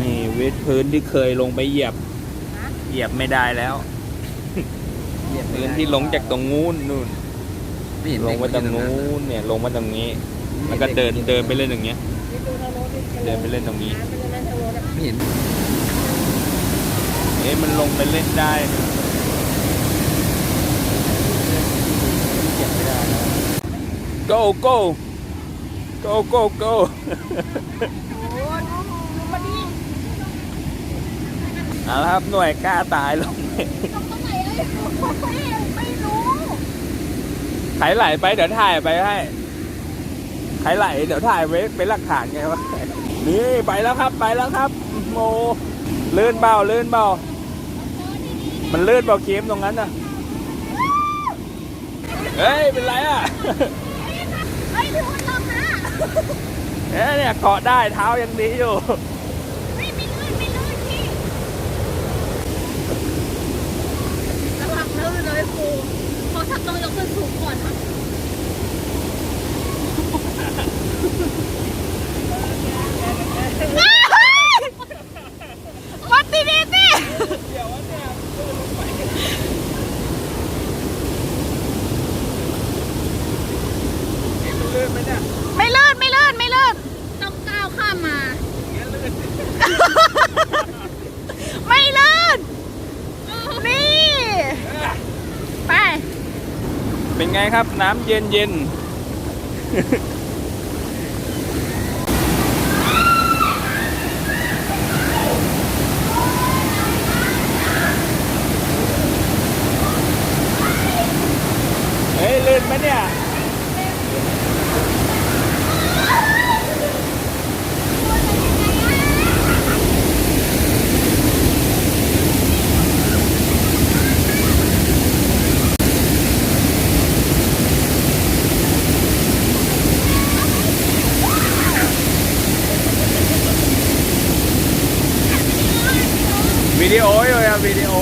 นี่วิดพื้นที่เคยลงไปเหยียบ เหยียบไม่ได้แล้วพื้นที่ลงจากตรงงูนนู่นไม่เห็นลงมาตรงนู้นเนี่ยลงมาตรงนี้ แล้วก็เดินเดินไปเล่นอย่างเงี้ย เดินไปเล่นตรงนี้ไม่เห็น เอ๊ะมันลงไปเล่นได้นะ go go go go go เอาละครับหน่วยกล้าตายลงไปไถไหลไปเดี๋ยวถ่ายไปให้ไถไหลเดี๋ยวถ่ายไว้เป็นหลักฐานไงวะนี่ไปแล้วครับไปแล้วครับ โมลื่นเบาลื่นเบา มันลื่นเบาเค็มตรงนั้นน่ะ เฮ้ย เป็นไรอะ เฮ้ยพี่วุฒิลงนะเอ๊ะเนี่ยเกาะได้เท้ายังดีอยู่ไม่ไม่ลื่นไม่ลื่นพี่ระวังลื่นเลยครูเพราะถ้าต้องยกขึ้นสูงก่อนนะวัดดีดีสิ ไม่ลื่นไม่ลื่นไม่ลื่นต้องก้าวข้ามมาไม่ลื่นนี่ ไป เป็นไงครับน้ำเย็นเย็นเฮ้ยลื่นไหมเนี่ย วิดีโออยู่อะวิดีโอ